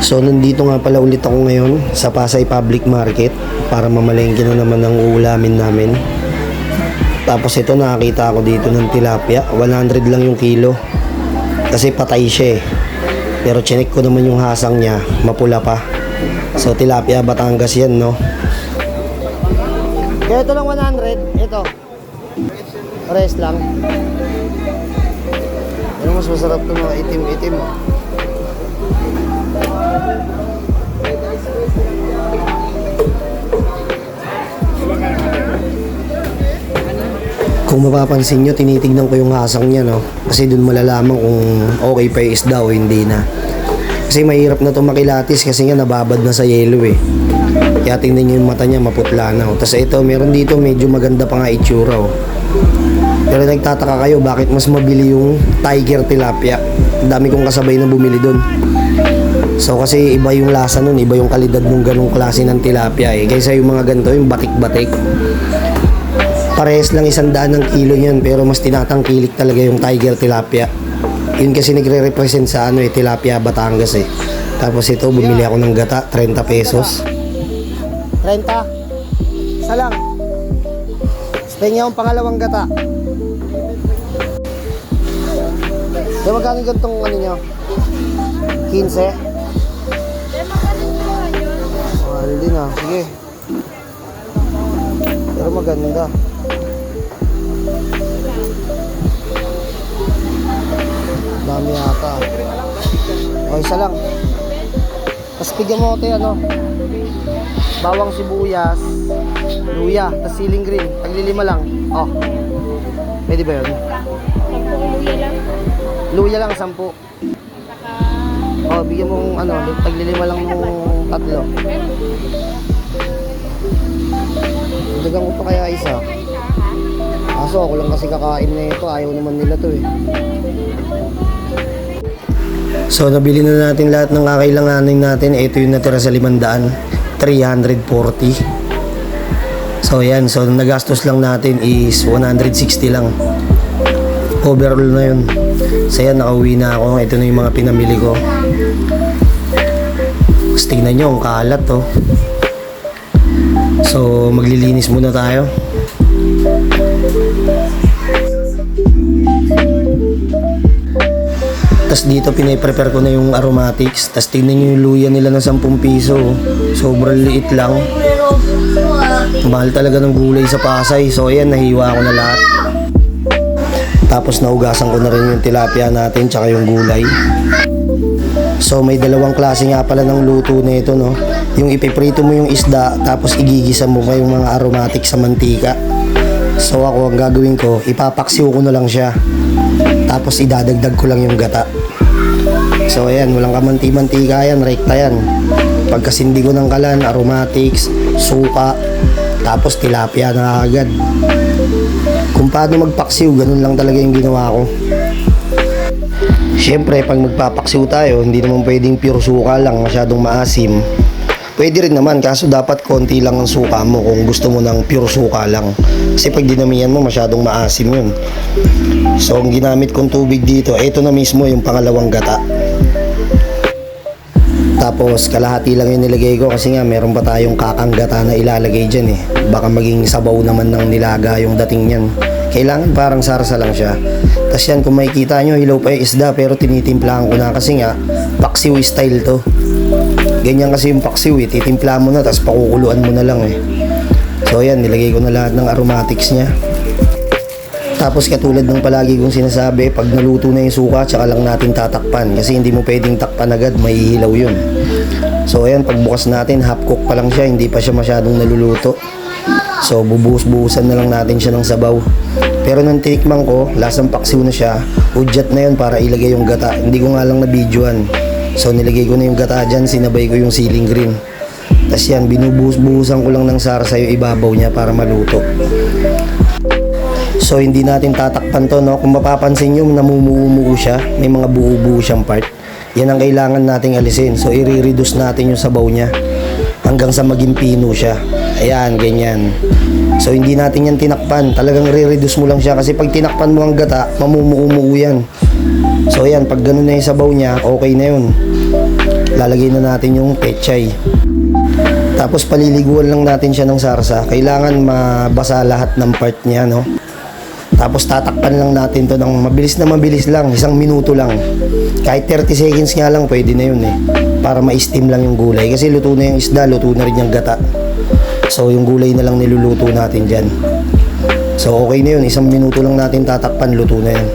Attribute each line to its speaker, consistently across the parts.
Speaker 1: So nandito nga pala ulit ako ngayon sa Pasay Public Market para mamalengke na naman ang uulamin namin. Tapos ito nakakita ako dito ng tilapia, 100 lang yung kilo. Kasi patay siya eh. Pero chinek ko naman yung hasang niya, mapula pa. So tilapia Batangas yan no. Kaya ito lang 100, ito. Rest lang. Ano mas masarap ito mga itim-itim. Kung mapapansin nyo, tinitignan ko yung hasang niya, no? Kasi dun malalaman kung okay pa yung isda o hindi na. Kasi mahirap na to makilatis kasi nga nababad na sa yellow eh. Kaya tingnan nyo yung mata niya, maputla na. Oh. Tapos ito, meron dito medyo maganda pa nga itsura. Oh. Pero nagtataka kayo, bakit mas mabili yung tiger tilapia? Dami kong kasabay na bumili dun. So kasi iba yung lasa nun, iba yung kalidad ng ganong klase ng tilapia eh. Kaysa yung mga ganito, yung batik-batik. Parehas lang isang daan ng kilo niyan pero mas tinatangkilik talaga yung tiger tilapia. Yun kasi nagre-represent sa ano eh, tilapia Batangas eh. Tapos ito, bumili ako ng gata, 30 pesos. 30? Isa lang. Stay niya pangalawang gata. Kaya magkano yung gantong ano nyo? 15? Mahal din ah. Sige. Pero maganda. Dami yata. O, isa lang. Tapos bigyan mo ito ano. Bawang sibuyas, luya, tapos siling green. Taglilima lang. Oh. Pwede ba yun? Luya lang, sampu. Oh, bigyan mo ng ano, taglilima lang ng tatlo. Dagang ko pa kaya isa. Kaso ako lang kasi kakain na ito, ayaw naman nila to eh. So nabili na natin lahat ng kakailanganin natin. Ito yung natira sa limandaan. 340. So yan, so nagastos lang natin is 160 lang. Overall na yun. So yan, nakauwi na ako. Ito na yung mga pinamili ko. Tapos tingnan nyo, ang kalat to. So maglilinis muna tayo. Tapos dito pinaprepare ko na yung aromatics. Tapos tingnan nyo yung luya nila ng 10 piso. Sobrang liit lang. Mahal talaga ng gulay sa Pasay. So ayan, nahiwa ko na lahat. Tapos naugasan ko na rin yung tilapia natin tsaka yung gulay. So may dalawang klase nga pala ng luto na ito no. Yung ipiprito mo yung isda tapos igigisa mo pa yung mga aromatic sa mantika. So ako ang gagawin ko, ipapaksiw ko na lang siya. Tapos idadagdag ko lang yung gata. So ayan, walang kamanti-mantika yan, rekta yan. Pagkasindi ko ng kalan, aromatics, suka, tapos tilapia na agad. Kung paano magpaksiw, ganun lang talaga yung ginawa ko. Siyempre, pag magpapaksiw tayo, hindi naman pwedeng pure suka lang, masyadong maasim. Pwede rin naman, kaso dapat konti lang ang suka mo kung gusto mo ng pure suka lang. Kasi pag dinamihan mo, masyadong maasim yun. So, ang ginamit kong tubig dito, ito na mismo yung pangalawang gata. Tapos, kalahati lang yung nilagay ko kasi nga meron pa tayong kakang gata na ilalagay dyan eh. Baka maging sabaw naman ng nilaga yung dating yan. Kailangan parang sarsa lang siya. Tapos yan, kung makikita nyo, hilaw pa yung isda pero tinitimplahan ko na kasi nga, paksiw style to. Ganyan kasi yung paksiw eh, titimplahan mo na tapos pakukuluan mo na lang eh. So yan, nilagay ko na lahat ng aromatics niya. Tapos katulad ng palagi kong sinasabi, pag naluto na yung suka, tsaka lang natin tatakpan. Kasi hindi mo pwedeng takpan agad, mahihilaw yun. So ayan, pagbukas natin, half cook pa lang siya, hindi pa siya masyadong naluluto. So bubuhos-buhusan na lang natin siya ng sabaw. Pero nung tinikman ko, lasang paksiw na siya, udyat na yun para ilagay yung gata. Hindi ko nga lang na-videoan. So nilagay ko na yung gata dyan, sinabay ko yung ceiling green. Tapos yan, binubuhos-buhusan ko lang ng sarsa yung ibabaw niya para maluto. So hindi natin tatakpan to no. Kung mapapansin nyo, namumuumuo siya. May mga buo-buo siyang part. Yan ang kailangan nating alisin. So i-reduce natin yung sabaw niya hanggang sa maging pino siya. Ayan, ganyan. So hindi natin yan tinakpan. Talagang re-reduce mo lang siya kasi pag tinakpan mo ang gata, mamumuumuo yan. So ayan, pag ganun na yung sabaw niya, okay na yun. lalagay na natin yung pechay. Tapos paliliguan lang natin siya ng sarsa. Kailangan mabasa lahat ng part niya, no? Tapos tatakpan lang natin to ng mabilis na mabilis lang, isang minuto lang. Kahit 30 seconds nga lang, pwede na yun eh. Para ma-steam lang yung gulay. Kasi luto na yung isda, luto na rin yung gata. So yung gulay na lang niluluto natin dyan. So okay na yun, isang minuto lang natin tatakpan, luto na yan.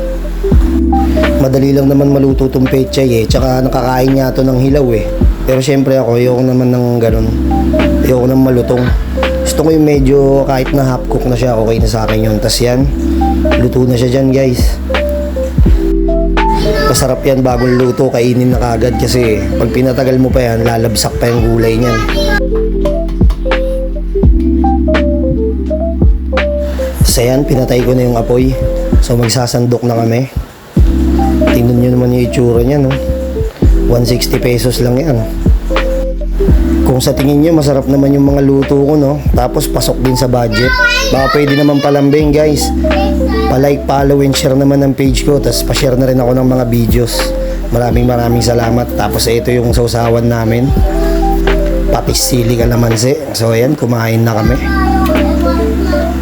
Speaker 1: Madali lang naman maluto tong pechay eh. Tsaka nakakain niya to ng hilaw eh. Pero syempre ako, ayoko naman ng ganun. Ayoko ng malutong. Gusto ko yung medyo kahit na half cook na siya, okay na sa akin yun. Tapos yan, luto na siya dyan guys. Masarap yan bagong luto, kainin na kagad kasi pag pinatagal mo pa yan, lalabsak pa yung gulay niyan. So yan, pinatay ko na yung apoy. So magsasandok na kami. Tingnan nyo naman yung itsura niya, no? 160 pesos lang yan. Kung sa tingin nyo, masarap naman yung mga luto ko, no? Tapos pasok din sa budget. Baka pwede naman palambing, guys. Pa-like, follow, and share naman ng page ko. Tapos pa-share na rin ako ng mga videos. Maraming maraming salamat. Tapos ito yung sausawan namin. Patis sili kalamansi. So ayan, kumain na kami.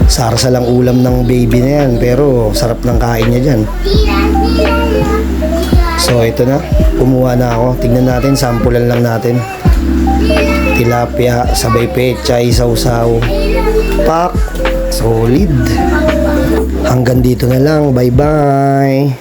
Speaker 1: Sarsa lang ulam ng baby na yan. Pero sarap ng kain niya dyan. So ito na, kumuha na ako. Tingnan natin, sampulan lang natin. Tilapia, sabay pechay, sausaw. Pak, solid. Hanggang dito na lang. Bye-bye.